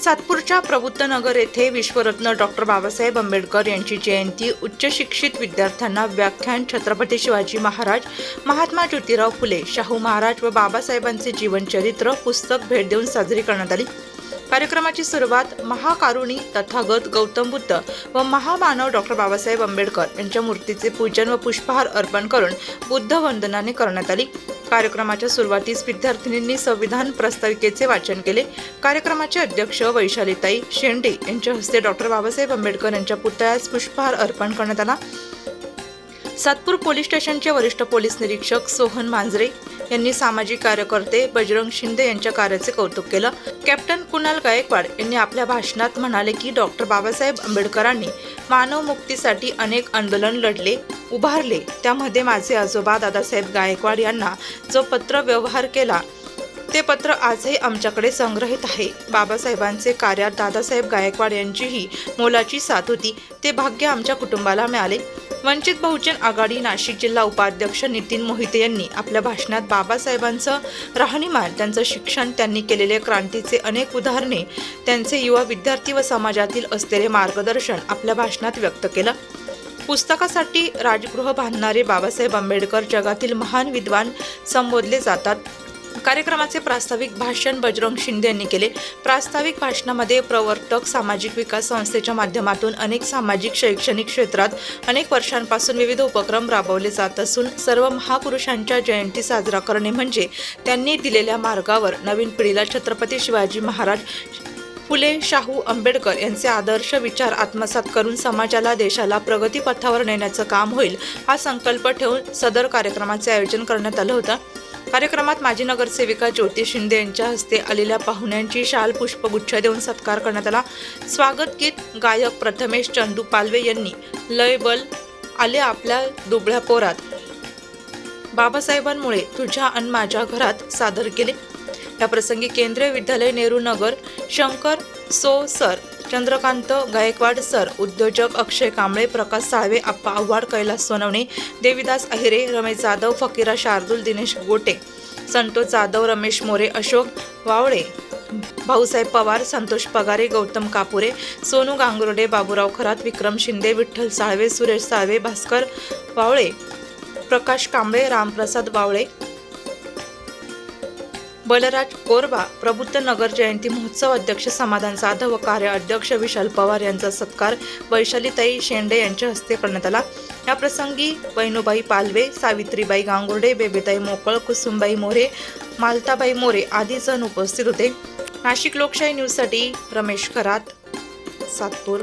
सातपूरच्या प्रबुद्धनगर येथे विश्वरत्न डॉक्टर बाबासाहेब आंबेडकर यांची जयंती उच्च शिक्षित विद्यार्थ्यांना व्याख्यान छत्रपती शिवाजी महाराज महात्मा ज्योतिराव फुले शाहू महाराज व बाबासाहेबांचे जीवनचरित्र पुस्तक भेट देऊन साजरी करण्यात आली. कार्यक्रमाची सुरुवात महाकारुणी तथागत गौतम बुद्ध व महामानव डॉक्टर बाबासाहेब आंबेडकर यांच्या मूर्तीचे पूजन व पुष्पहार अर्पण करून बुद्ध वंदनाने करण्यात आली. कार्यक्रमाच्या सुरुवातीस विद्यार्थिनींनी संविधान प्रस्ताविकेचे वाचन केले. कार्यक्रमाचे अध्यक्ष वैशालीताई शेंडे यांच्या हस्ते डॉक्टर बाबासाहेब आंबेडकर यांच्या पुतळ्यास पुष्पहार अर्पण करण्यात आला. सातपूर पोलीस स्टेशनचे वरिष्ठ पोलीस निरीक्षक सोहन मांजरे यांनी सामाजिक कार्यकर्ते बजरंग शिंदे यांच्या कार्याचे कौतुक केलं. कॅप्टन कुणाल गायकवाड यांनी आपल्या भाषणात म्हणाले की डॉक्टर बाबासाहेब आंबेडकरांनी मानव मुक्तीसाठी अनेक आंदोलन लढले उभारले. त्यामध्ये माझे आजोबा दादासाहेब गायकवाड यांना जो पत्र व्यवहार केला ते पत्र आजही आमच्याकडे संग्रहित आहे. बाबासाहेबांचे कार्यात दादासाहेब गायकवाड यांचीही मोलाची साथ होती. ते भाग्य आमच्या कुटुंबाला मिळाले. वंचित बहुजन आघाडी नाशिक जिल्हा उपाध्यक्ष नितीन मोहिते यांनी आपल्या भाषणात बाबासाहेबांचं राहणीमान त्यांचं शिक्षण त्यांनी केलेले क्रांतीचे अनेक उदाहरणे त्यांचे युवा विद्यार्थी व समाजातील असलेले मार्गदर्शन आपल्या भाषणात व्यक्त केलं. पुस्तकासाठी राजगृह बांधणारे बाबासाहेब आंबेडकर जगातील महान विद्वान संबोधले जातात. कार्यक्रमाचे प्रास्ताविक भाषण बजरंग शिंदे यांनी केले. प्रास्ताविक भाषणामध्ये प्रवर्तक सामाजिक विकास संस्थेच्या माध्यमातून अनेक सामाजिक शैक्षणिक क्षेत्रात अनेक वर्षांपासून विविध उपक्रम राबवले जात असून सर्व महापुरुषांच्या जयंती साजरा करणे म्हणजे त्यांनी दिलेल्या मार्गावर नवीन पिढीला छत्रपती शिवाजी महाराज फुले शाहू आंबेडकर यांचे आदर्श विचार आत्मसात करून समाजाला देशाला प्रगतीपथावर नेण्याचं काम होईल हा संकल्प ठेवून सदर कार्यक्रमाचे आयोजन करण्यात आलं होतं. कार्यक्रमात माजी नगरसेविका ज्योती शिंदे यांच्या हस्ते आलेल्या पाहुण्यांची शाल पुष्पगुच्छ देऊन सत्कार करण्यात आला. स्वागत गीत गायक प्रथमेश चंदू पालवे यांनी लय बल आले आपल्या दुबळ्या पोरात. बाबासाहेबांमुळे तुझ्या आणि माझ्या घरात सादर केले. या प्रसंगी केंद्रीय विद्यालय नेहरू नगर शंकर सो सर चंद्रकांत गायकवाड सर उद्योजक अक्षय कांबळे प्रकाश साळवे आप्पा आव्हाड कैलास सोनवणे देवीदास अहिरे रमेश जाधव फकीरा शार्दूल दिनेश गोटे संतोष जाधव रमेश मोरे अशोक वावळे भाऊसाहेब पवार संतोष पगारे गौतम कापुरे सोनू गांगुर्डे बाबूराव खरात विक्रम शिंदे विठ्ठल साळवे सुरेश साळवे भास्कर वावळे प्रकाश कांबळे रामप्रसाद वावळे बलराज कोरबा प्रबुद्ध नगर जयंती महोत्सव अध्यक्ष समाधान जाधव व कार्य अध्यक्ष विशाल पवार यांचा सत्कार वैशालीताई शेंडे यांच्या हस्ते करण्यात आला. या प्रसंगी बहिणूबाई पालवे सावित्रीबाई गांगुर्डे बेबेताई मोकळ कुसुमबाई मोरे मालताबाई मोरे आदी जण उपस्थित होते. नाशिक लोकशाही न्यूजसाठी रमेश खरात सातपूर.